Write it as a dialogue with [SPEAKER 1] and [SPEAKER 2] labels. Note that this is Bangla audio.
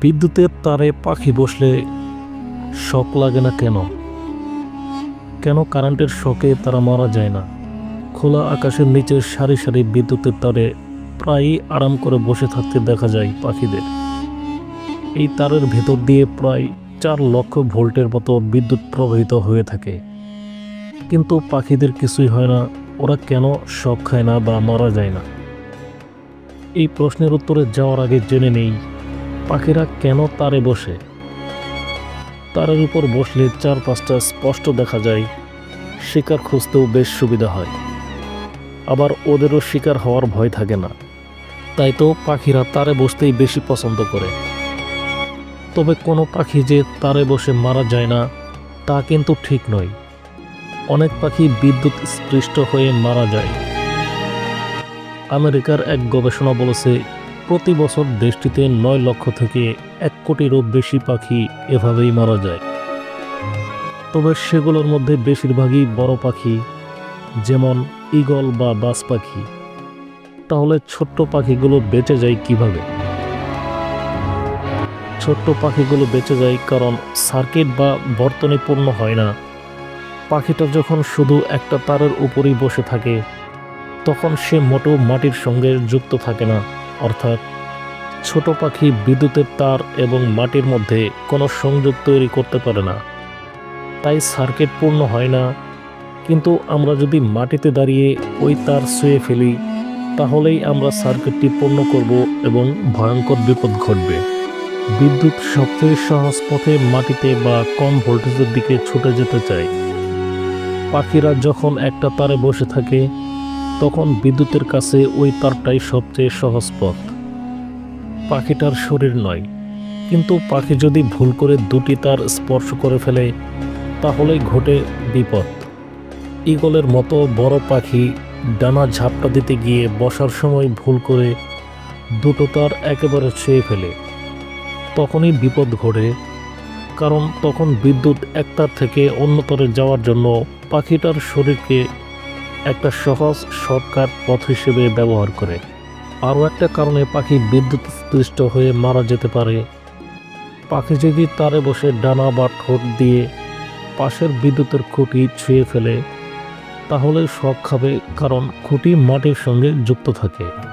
[SPEAKER 1] বিদ্যুতের তারে পাখি বসলে শক লাগে না কেন? কেন কারেন্টের শকে তারা মারা যায় না? খোলা আকাশের নিচে সারি সারি বিদ্যুতের তারে প্রায়ই আরাম করে বসে থাকতে দেখা যায় পাখিদের। এই তারের ভেতর দিয়ে প্রায় চার লক্ষ ভোল্টের মতো বিদ্যুৎ প্রবাহিত হয়ে থাকে। কিন্তু পাখিদের কিছুই হয় না, ওরা কেন শখ খায় না বা মারা যায় না? এই প্রশ্নের উত্তরে যাওয়ার আগে জেনে নেই পাখিরা কেন তারে বসে? তারের উপর বসলে চার পাঁচটা স্পষ্ট দেখা যায়, শিকার খুঁজতেও বেশ সুবিধা হয়। আবার ওদেরও শিকার হওয়ার ভয় থাকে না। তাই তো পাখিরা তারে বসতেই বেশি পছন্দ করে। তবে কোনো পাখি যে তারে বসে মারা যায় না, তা কিন্তু ঠিক নয়। অনেক পাখি বিদ্যুৎ স্পৃষ্ট হয়ে মারা যায়। আমেরিকার এক গবেষণা বলেছে প্রতি বছর দেশটিতে নয় লক্ষ থেকে এক কোটিরও বেশি পাখি এভাবেই মারা যায়। তবে সেগুলোর মধ্যে বেশিরভাগই বড় পাখি, যেমন ঈগল বা বাজ পাখি। তাহলে ছোট্ট পাখিগুলো বেঁচে যায় কীভাবে? ছোট্ট পাখিগুলো বেঁচে যায় কারণ সার্কিট বা বর্তনী পূর্ণ হয় না। পাখিটা যখন শুধু একটা তারের উপরেই বসে থাকে, তখন সে মোটো মাটির সঙ্গে যুক্ত থাকে না। অর্থাৎ ছোট পাখি বিদ্যুতের তার এবং মাটির মধ্যে কোনো সংযোগ তৈরি করতে পারে না। তাই সার্কিট পূর্ণ হয় না, কিন্তু আমরা যদি মাটিতে দাঁড়িয়ে ওই তার শুয়ে ফেলি, তাহলেই আমরা সার্কিটটি পূর্ণ করব এবং ভয়ঙ্কর বিপদ ঘটবে। বিদ্যুৎ সবচেয়ে সহজ পথে মাটিতে বা কম ভোল্টেজের দিকে ছুটে যেতে চায়। পাখিরা যখন একটা তারে বসে থাকে তখন বিদ্যুতের কাছে ওই তারটাই সবচেয়ে সহজ পথ। পাখিটার শরীর নয়, কিন্তু পাখি যদি ভুল করে দুটি তার স্পর্শ করে ফেলে, তাহলেই ঘটে বিপদ। ঈগলের মতো বড় পাখি ডানা ঝাপটা দিতে গিয়ে বসার সময় ভুল করে দুটো তার একেবারে ছুঁয়ে ফেলে। তখনই বিপদ ঘটে, কারণ তখন বিদ্যুৎ এক তার থেকে অন্য তারে যাওয়ার জন্য পাখিটার শরীরকে একটা সহজ শর্টকাট পথ হিসেবে ব্যবহার করে। আরও একটা কারণে পাখি বিদ্যুৎ স্পৃষ্ট হয়ে মারা যেতে পারে। পাখি যদি তারে বসে ডানা বা ঠোঁট দিয়ে পাশের বিদ্যুতের খুঁটি ছুঁয়ে ফেলে, তাহলে শখ খাবে কারণ খুঁটি মাটির সঙ্গে যুক্ত থাকে।